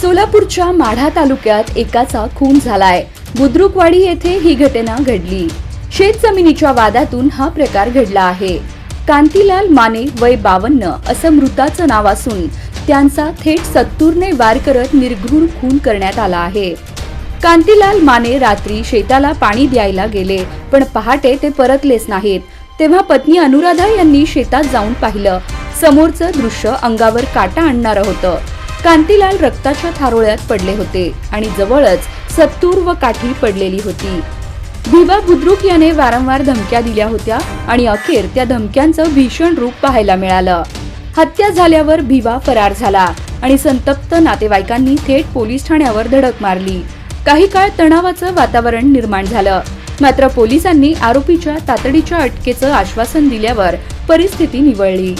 सोलापूरच्या माढा तालुक्यात एकाचा खून झालाय. बुद्रुकवाडी येथे ही घटना घडली. शेत जमिनीच्या वादातून हा प्रकार घडला आहे. कांतीलाल माने वय बावन्न असं मृताचं नाव असून त्यांचा थेट सत्तूरने वार करत निर्घृण खून करण्यात आला आहे. कांतीलाल माने रात्री शेताला पाणी द्यायला गेले पण पहाटे ते परतलेच नाहीत. तेव्हा पत्नी अनुराधा यांनी शेतात जाऊन पाहिलं. समोरचं दृश्य अंगावर काटा आणणारं होतं. कांतीलाल रक्ताच्या थारोळ्यात पडले होते आणि जवळच सत्तूर व काठी पडलेली होती. भिवा बुद्रुक याने वारंवार धमक्या दिल्या होत्या आणि अखेर त्या धमक्यांचं भीषण रूप पाहायला मिळालं. हत्या झाल्यावर भिवा फरार झाला आणि संतप्त नातेवाईकांनी थेट पोलीस ठाण्यावर धडक मारली. काही काळ तणावाचं वातावरण निर्माण झालं. मात्र पोलिसांनी आरोपीच्या तातडीच्या अटकेचं आश्वासन दिल्यावर परिस्थिती निवळली.